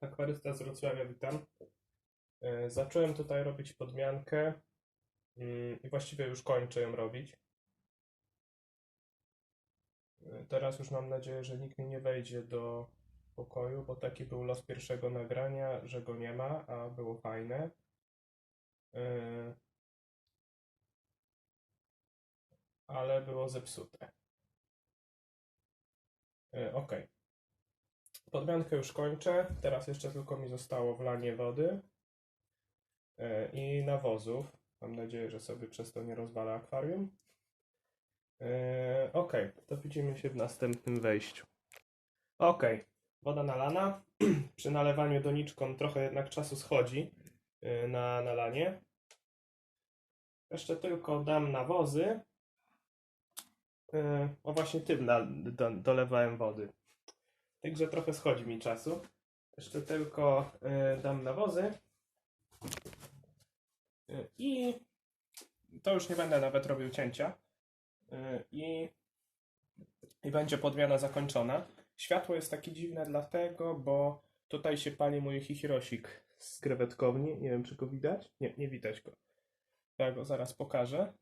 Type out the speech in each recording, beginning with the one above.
akwarysta z Wrocławia, witam. E, Zacząłem tutaj robić podmiankę mm, i właściwie już kończę ją robić. E, Teraz już mam nadzieję, że nikt mi nie wejdzie do pokoju, bo taki był los pierwszego nagrania, że go nie ma, a było fajne. E, Ale było zepsute. E, Ok. Podmiankę już kończę. Teraz jeszcze tylko mi zostało wlanie wody e, i nawozów. Mam nadzieję, że sobie przez to nie rozwala akwarium. E, Ok, to widzimy się w następnym wejściu. Ok, woda nalana. Przy nalewaniu doniczką trochę jednak czasu schodzi e, na nalanie. Jeszcze tylko dam nawozy. O właśnie tym dolewałem wody. Także trochę schodzi mi czasu. Jeszcze tylko y, dam nawozy. Y, I to już nie będę nawet robił cięcia. Y, I, I będzie podmiana zakończona. Światło jest takie dziwne dlatego, bo tutaj się pali mój chichirosik z krewetkowni. Nie wiem, czy go widać. Nie, nie widać go. Ja go zaraz pokażę.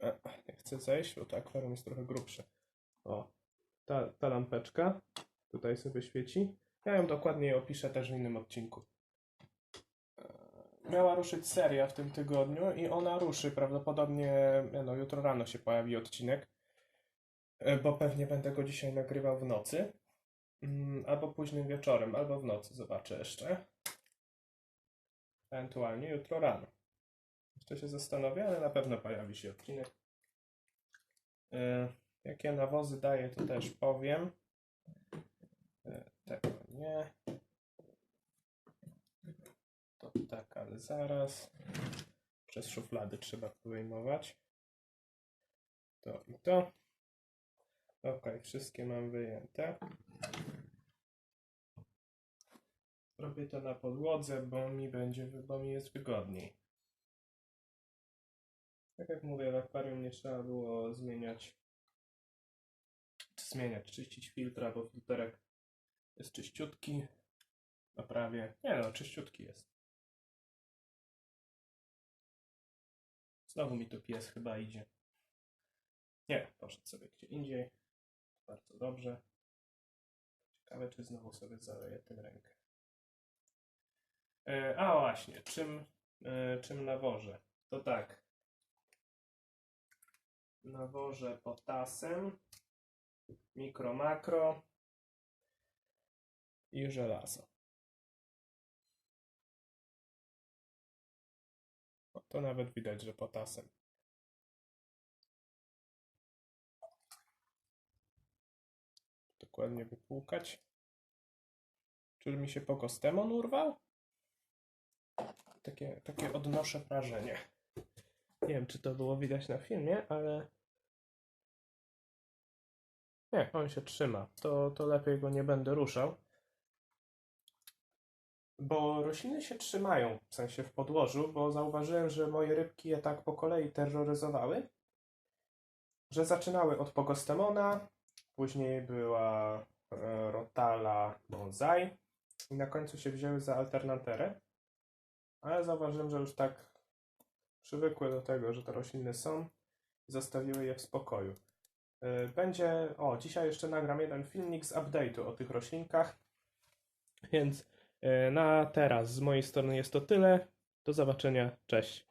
E, chcę zejść, bo to akwarium jest trochę grubsze. O, ta, ta lampeczka tutaj sobie świeci. Ja ją dokładnie opiszę też w innym odcinku. E, Miała ruszyć seria w tym tygodniu i ona ruszy prawdopodobnie, no jutro rano się pojawi odcinek, e, bo pewnie będę go dzisiaj nagrywał w nocy. Mm, Albo późnym wieczorem, albo w nocy, zobaczę jeszcze. Ewentualnie jutro rano. Jeszcze się zastanowię, ale na pewno pojawi się odcinek. Jakie nawozy daję, to też powiem. E, Tego nie. To tak, ale zaraz. Przez szuflady trzeba wyjmować. To i to. Ok, wszystkie mam wyjęte. Robię to na podłodze, bo mi będzie, bo mi jest wygodniej. Tak jak mówię, w akwarium nie trzeba było zmieniać zmieniać, czyścić filtra, bo filterek jest czyściutki. No prawie. Nie no, czyściutki jest. Znowu mi tu pies chyba idzie. Nie, poszedł sobie gdzie indziej. Bardzo dobrze. Ciekawe, czy znowu sobie zaleję tym rękę. E, a właśnie, czym, e, czym nawożę? To tak. Nawożę potasem mikro, makro i żelazo. O, to nawet widać, że potasem. Dokładnie wypłukać. Czy mi się pokostemon urwał? Takie, takie odnoszę wrażenie. Nie wiem, czy to było widać na filmie, ale nie, on się trzyma. To, to lepiej go nie będę ruszał. Bo rośliny się trzymają, w sensie w podłożu, bo zauważyłem, że moje rybki je tak po kolei terroryzowały, że zaczynały od Pogostemona, później była e, Rotala Bonsai i na końcu się wzięły za alternaterę. Ale zauważyłem, że już tak przywykły do tego, że te rośliny są zostawiły je w spokoju. Y, Będzie, o, dzisiaj jeszcze nagram jeden filmik z update'u o tych roślinkach. Więc y, na teraz z mojej strony jest to tyle. Do zobaczenia, cześć.